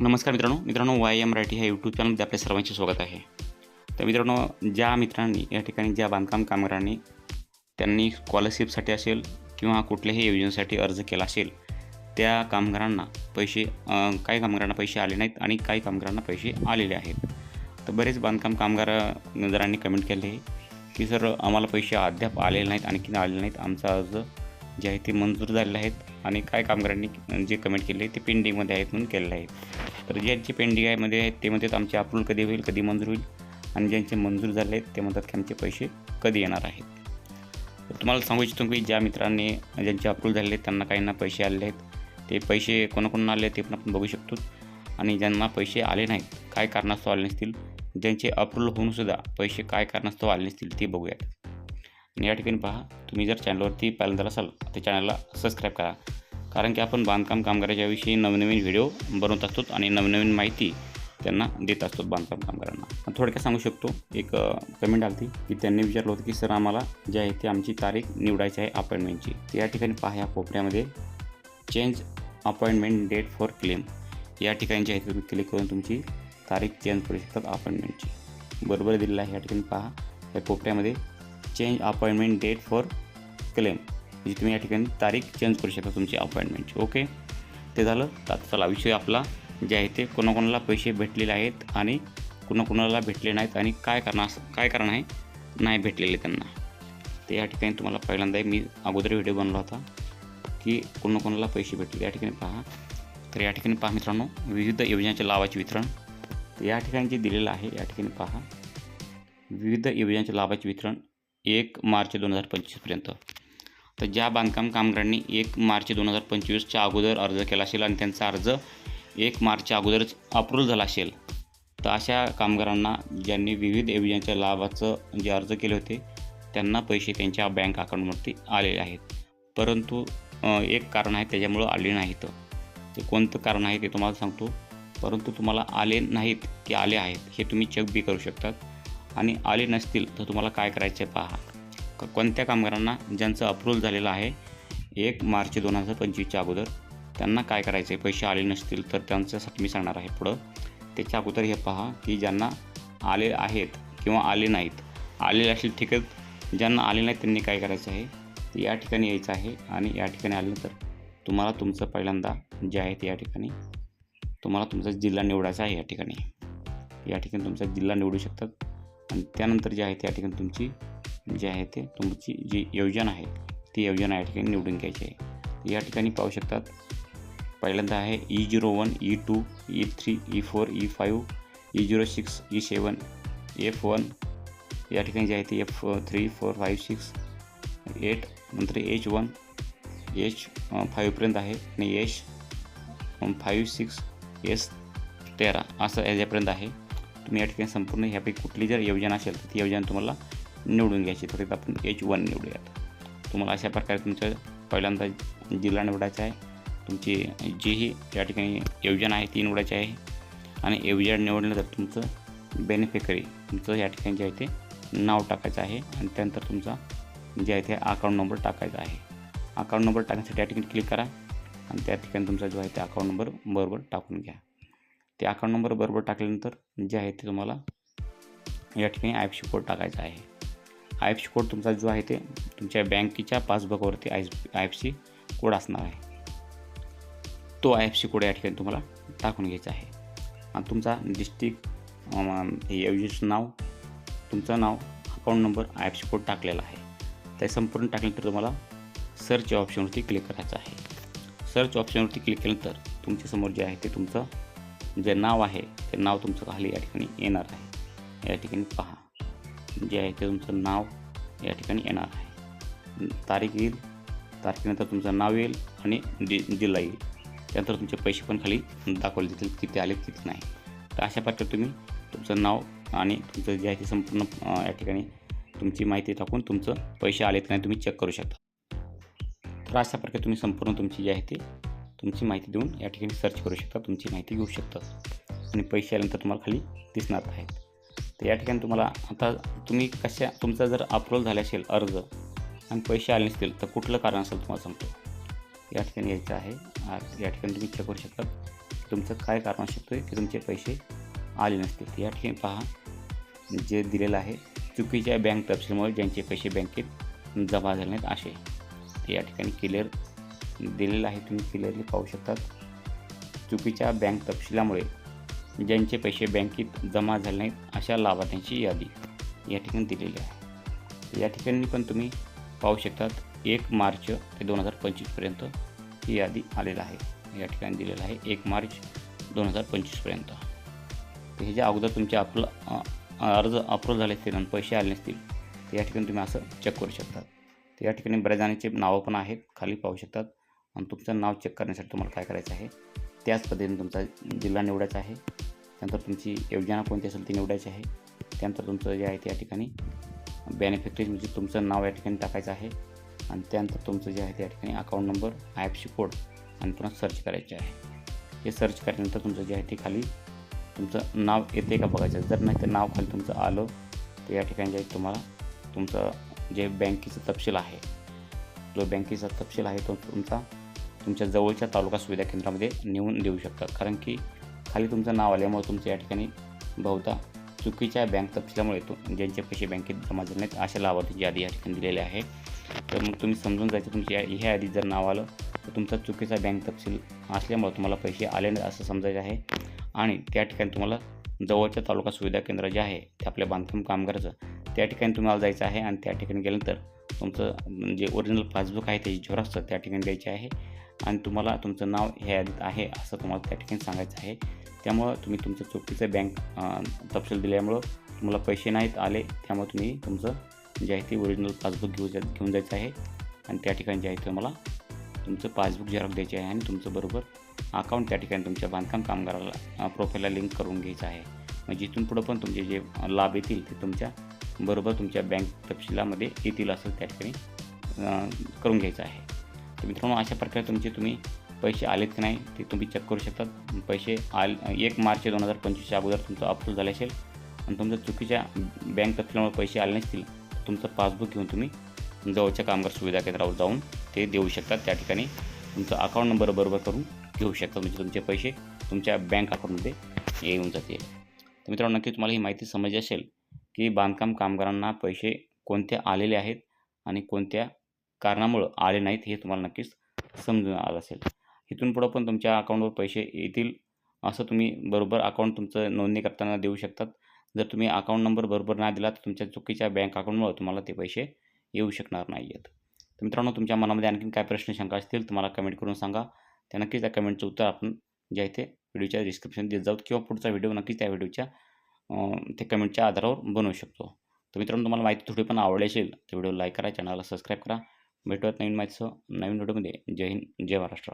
नमस्कार मित्रांनो मित्रांनो वाय एम मराठी ह्या यूट्यूब चॅनलमध्ये आपल्या सर्वांचे स्वागत आहे. तर मित्रांनो ज्या मित्रांनी या ठिकाणी ज्या बांधकाम कामगारांनी त्यांनी स्कॉलरशिपसाठी असेल किंवा कुठल्याही योजनेसाठी अर्ज केला असेल त्या कामगारांना पैसे काही कामगारांना पैसे आले नाहीत आणि काही कामगारांना पैसे आलेले आहेत. तर बरेच बांधकाम कामगारांनी कमेंट केले आहे की सर आम्हाला पैसे अद्याप आलेले नाहीत आणखी आलेले नाहीत. आमचा अर्ज जे आहे ते मंजूर झालेले आहेत आणि काय कामगारांनी जे कमेंट केले ते पेंडिंगमध्ये आहेत म्हणून केलेलं आहे तर ज्यांचे पेंडिंग आहे मध्ये आहेत ते म्हणतात आमचे अप्रूव्हल कधी होईल कधी मंजूर होईल. आणि ज्यांचे मंजूर झाले आहेत ते म्हणतात की आमचे पैसे कधी येणार आहेत. तर तुम्हाला सांगू इच्छितो की ज्या मित्रांनी ज्यांचे अप्रूव्हल झालेले आहेत त्यांना काहींना पैसे आलेले आहेत. ते पैसे कोणाकोणाला आले ते पण आपण बघू शकतो. आणि ज्यांना पैसे आले नाहीत काय कारणास्तव आले नसतील ज्यांचे अप्रूव्हल होऊनसुद्धा पैसे काय कारणास्तव आले नसतील ते बघूयात. या ठिकाणी पहा तुम्ही जर चॅनलवरती पहिल्यांदा असाल तर चॅनलला सबस्क्राईब करा. कारण की आपण बांधकाम कामगाराच्याविषयी नवनवीन व्हिडिओ बनवत असतो आणि नवनवीन माहिती त्यांना देत असतो बांधकाम कामगारांना थोडक्यात सांगू शकतो एक कमेंट आली की त्यांनी विचारलं होतं की सर आम्हाला जे आहे ते आमची तारीख निवडायची आहे अपॉइंटमेंटची तर या ठिकाणी पहा या कोपऱ्यामध्ये change appointment date for claim या ठिकाणी जे आहे तुम्ही क्लिक करून तुमची तारीख चेंज करू शकतात अपॉइंटमेंटची बरोबर दिलेलं आहे. या ठिकाणी पहा या कोपऱ्यामध्ये change appointment date for claim म्हणजे तुम्ही या ठिकाणी तारीख चेंज करू शकता तुमची अपॉइंटमेंटची ओके ते झालं. तर आता चला विषय आपला जे आहे ते कोणाकोणाला पैसे भेटलेले आहेत आणि कोणाकोणाला भेटले नाहीत आणि काय कारण असं काय कारण आहे? नाही भेटलेले त्यांना. ते या ठिकाणी तुम्हाला पहिल्यांदा मी अगोदर व्हिडिओ बनवला होता की कोणाकोणाला पैसे भेटले. या ठिकाणी पहा. तर या ठिकाणी पहा मित्रांनो विविध योजनांच्या लाभाचे वितरण. तर या ठिकाणी जे दिलेलं आहे या ठिकाणी पहा. विविध योजनांच्या लाभाचे वितरण. एक मार्च दोन हजार पंचवीसपर्यंत तर ज्या बांधकाम कामगारांनी एक मार्च दोन हजार पंचवीसच्या अगोदर अर्ज केला असेल आणि त्यांचा अर्ज एक मार्चच्या अगोदरच अप्रूव्ह झाला असेल तर अशा कामगारांना ज्यांनी विविध योजनांच्या लाभाचं जे अर्ज केले होते त्यांना पैसे त्यांच्या बँक अकाउंटवरती आलेले आहेत. परंतु एक कारण आहे त्याच्यामुळं आले नाहीत. ते कोणतं कारण आहे ते तुम्हाला सांगतो. परंतु तुम्हाला आले नाहीत की आले आहेत हे तुम्ही चेक बी करू शकतात. आणि आले नसतील तर तुम्हाला काय करायचं आहे पहा. क- कोणत्या कामगारांना ज्यांचं अप्रूव्हल झालेलं आहे एक मार्च दोन हजार पंचवीसच्या अगोदर त्यांना काय करायचं आहे पैसे आले नसतील तर त्यांच्यासाठी मी सांगणार आहे पुढं. त्याच्या अगोदर हे पहा की ज्यांना आले आहेत किंवा आले नाहीत आलेले असेल ठीक ज्यांना आले नाहीत त्यांनी काय करायचं आहे? या ठिकाणी यायचं आहे आणि या ठिकाणी आल्यानंतर तुम्हाला तुमचं पहिल्यांदा जे आहे ते या ठिकाणी तुम्हाला तुमचा जिल्हा निवडायचा आहे या ठिकाणी. या ठिकाणी तुमचा जिल्हा निवडू शकतात. आणि त्यानंतर जे आहे त्या ठिकाणी तुमची जे आहे ते तुमची जी योजना आहे ती योजना या ठिकाणी निवडून घ्यायची आहे. या ठिकाणी पाहू शकतात पहिल्यांदा आहे E zero one E two E three E four E five E zero six E seven F one या ठिकाणी जे आहे ते F three four five six eight नंतर एच वन एच फाईव्हपर्यंत आहे आणि एच फाईव्ह सिक्स एस तेरा असं याच्यापर्यंत आहे. तुम्ही या ठिकाणी संपूर्ण ह्यापैकी कुठली जर योजना असेल तर ती योजना तुम्हाला निवडून घ्यायची तर तिथं आपण एच वन निवडूयात. तुम्हाला अशा प्रकारे तुमचं पहिल्यांदा जिल्हा निवडायचा आहे. तुमची जीही या ठिकाणी योजना आहे ती निवडायची आहे. आणि योजना निवडल्यानंतर तुमचं बेनिफिकरी तुमचं या ठिकाणी जे आहे ते नाव टाकायचं आहे. आणि त्यानंतर तुमचा जे आहे ते अकाउंट नंबर टाकायचा आहे. अकाउंट नंबर टाकण्यासाठी या ठिकाणी क्लिक करा. आणि त्या ठिकाणी तुमचा जो आहे ते अकाउंट नंबर बरोबर टाकून घ्या. ते अकाउंट नंबर बरोबर टाकल्यानंतर जे आहे ते तुम्हाला या ठिकाणी आय एफ सी कोड टाकायचा आहे. आय एफ सी कोड तुमचा जो आहे ते तुमच्या बँकेच्या पासबुकवरती I I F C code असणार आहे. तो आय एफ सी कोड या ठिकाणी तुम्हाला टाकून घ्यायचा आहे. आणि तुमचा डिस्ट्रिक्ट हे योजनेचं नाव तुमचं नाव account number I F C code टाकलेला आहे. ते संपूर्ण टाकल्यानंतर तुम्हाला सर्च ऑप्शनवरती क्लिक करायचं आहे. सर्च ऑप्शनवरती क्लिक केल्यानंतर तुमच्यासमोर जे आहे ते तुमचं जे नाव आहे ते नाव तुमचं खाली या ठिकाणी येणार आहे. या ठिकाणी पहा. जे आहे ते तुमचं नाव या ठिकाणी येणार आहे. तारीख येईल. तारखेनंतर तुमचं नाव येईल आणि जि जिल्हा येईल. त्यानंतर तुमचे पैसे पण खाली दाखवले जातील किती आले किती नाही. तर अशा प्रकारे तुम्ही तुमचं नाव आणि तुमचं जे आहे ते संपूर्ण या ठिकाणी तुमची माहिती टाकून तुमचं पैसे आलेत की नाही तुम्ही चेक करू शकता. तर अशा प्रकारे तुम्ही संपूर्ण तुमची जी आहे ती तुमची माहिती देऊन या ठिकाणी सर्च करू शकता. तुमची माहिती घेऊ शकता. आणि पैसे आल्यानंतर तुम्हाला खाली दिसणार आहेत. तर या ठिकाणी तुम्हाला आता तुम्ही कशा तुमचा जर अप्रूव्हल झाला असेल अर्ज आणि पैसे आले नसतील तर कुठलं कारण असेल तुम्हाला सांगतो या ठिकाणी यायचं आहे. या ठिकाणी तुम्ही चेक करू शकता तुमचं काय कारण असू शकतो की तुमचे पैसे आले नसतील. या ठिकाणी पहा. जे दिलेलं आहे चुकीच्या बँक तपशीलमुळे ज्यांचे पैसे बँकेत जमा झाले नाहीत असे. ते या ठिकाणी क्लिअर दिलेलं आहे तुम्ही क्लिअरली पाहू शकतात. चुकीच्या बँक तपशिलामुळे ज्यांचे पैसे बँकेत जमा झाले नाहीत अशा लाभार्थ्यांची यादी या ठिकाणी दिलेली आहे. या ठिकाणी पण तुम्ही पाहू शकतात एक मार्च ते दोन हजार पंचवीसपर्यंत ही यादी आलेलं आहे. या ठिकाणी दिलेलं आहे एक मार्च दोन हजार पंचवीसपर्यंत तर ह्याच्या अगोदर तुमचे अप्ल अर्ज अप्रूव्ह झाले असतील आणि पैसे आले नसतील तर या ठिकाणी तुम्ही असं चेक करू शकता तर या ठिकाणी बऱ्याच जणांचे नावं पण आहेत खाली पाहू शकतात. आणि तुमचं नाव चेक करण्यासाठी तुम्हाला काय करायचं आहे? त्याच पद्धतीने तुमचा जिल्हा निवडायचा आहे. त्यानंतर तुमची योजना कोणती असेल ती निवडायची आहे. त्यानंतर तुमचं जे आहे त्या ठिकाणी बेनिफिटरीज म्हणजे तुमचं नाव या ठिकाणी टाकायचं आहे. आणि त्यानंतर तुमचं जे आहे त्या ठिकाणी account number I F C code आणि पुन्हा सर्च करायचे आहे. हे सर्च केल्यानंतर तुमचं जे आहे ते खाली तुमचं नाव येते का बघायचं. जर नाही तर नाव खाली तुमचं आलं तर या ठिकाणी जे आहे तुम्हाला तुमचं जे बँकेचं तपशील आहे. जो बँकेचा तपशील आहे तो तुमचा तुमच्या जवळच्या तालुका सुविधा केंद्रामध्ये नेऊन देऊ शकता. कारण की खाली तुमचं नाव आल्यामुळे तुमचं या ठिकाणी बहुधा चुकीच्या बँक तपशिलामुळे तो ज्यांचे पैसे बँकेत जमा झाले नाहीत अशा लाभार्थीची यादी या ठिकाणी दिलेली आहे. तर मग तुम्ही समजून जायचं तुमची या- ह्या यादीत जर नाव आलं तर तुमचा चुकीचा बँक तपशील असल्यामुळे तुम्हाला पैसे आले नाही असं समजायचं आहे. आणि त्या ठिकाणी तुम्हाला जवळच्या तालुका सुविधा केंद्र जे आहे ते आपल्या बांधकाम कामगाराचं त्या ठिकाणी तुम्हाला जायचं आहे. आणि त्या ठिकाणी गेल्यानंतर तुमचं जे ओरिजिनल पासबुक आहे त्याची झेरॉक्स त्या ठिकाणी द्यायची आहे. आणि तुम्हाला तुमचं नाव ह्या यादीत आहे असं तुम्हाला त्या ठिकाणी सांगायचं आहे. त्यामुळं तुम्ही तुमचं चुकीचं बँक तपशील दिल्यामुळं तुम्हाला पैसे नाहीत आले त्यामुळे तुम्ही तुमचं जे आहे ते ओरिजिनल पासबुक घेऊ जा घेऊन जायचं आहे. आणि त्या ठिकाणी जे आहे तुम्हाला तुमचं पासबुक झेरॉक्स द्यायचे आहे आणि तुमचं बरोबर अकाउंट त्या ठिकाणी तुमच्या बांधकाम कामगाराला प्रोफाईलला लिंक करून घ्यायचं आहे. म्हणजे इथून पुढं पण तुमचे जे लाभ येतील ते तुमच्या बरोबर तुमच्या बँक तपशिलामध्ये येतील असं त्या ठिकाणी करून घ्यायचं आहे. तर मित्रांनो अशा प्रकारे तुमचे तुम्ही पैसे आलेत की नाही ते तुम्ही चेक करू शकतात. पैसे आल एक मार्च दोन हजार पंचवीसच्या अगोदर तुमचं अप्रूव्ह झालं असेल आणि तुमच्या चुकीच्या बँक तपशिलामुळे पैसे आले नसतील तुमचं पासबुक घेऊन तुम्ही जवळच्या कामगार सुविधा केंद्रावर जाऊन ते देऊ शकतात. त्या ठिकाणी तुमचं अकाउंट नंबर बरोबर करून घेऊ शकता म्हणजे तुमचे पैसे तुमच्या बँक अकाउंटमध्ये येऊन जातील. तर मित्रांनो नक्की तुम्हाला ही माहिती समजली असेल की बांधकाम कामगारांना पैसे कोणते आलेले आहेत आणि कोणत्या कारणामुळं आले नाहीत हे तुम्हाला नक्कीच समजून आलं असेल. इथून पुढं पण तुमच्या अकाउंटवर पैसे येतील असं तुम्ही बरोबर अकाउंट तुमचं नोंदणी करताना देऊ शकतात. जर तुम्ही अकाउंट नंबर बरोबर नाही दिला तर तुमच्या चुकीच्या बँक अकाउंटमुळे तुम्हाला ते पैसे येऊ शकणार नाही आहेत तर मित्रांनो तुमच्या मनामध्ये आणखीन काय प्रश्न शंका असतील तुम्हाला कमेंट करून सांगा. त्या नक्कीच त्या कमेंटचं उत्तर आपण जे आहे ते व्हिडिओच्या डिस्क्रिप्शन देत जाऊ किंवा पुढचा व्हिडिओ नक्कीच त्या व्हिडिओच्या ते कमेंटच्या आधारावर बनवू शकतो. तर मित्रांनो तुम्हाला माहिती थोडी पण आवडली असेल तर व्हिडिओ लाईक करा चॅनलला सबस्क्राईब करा. भेटूयात नवीन माहितीसह नवीन व्हिडिओमध्ये. जय हिंद जय महाराष्ट्र.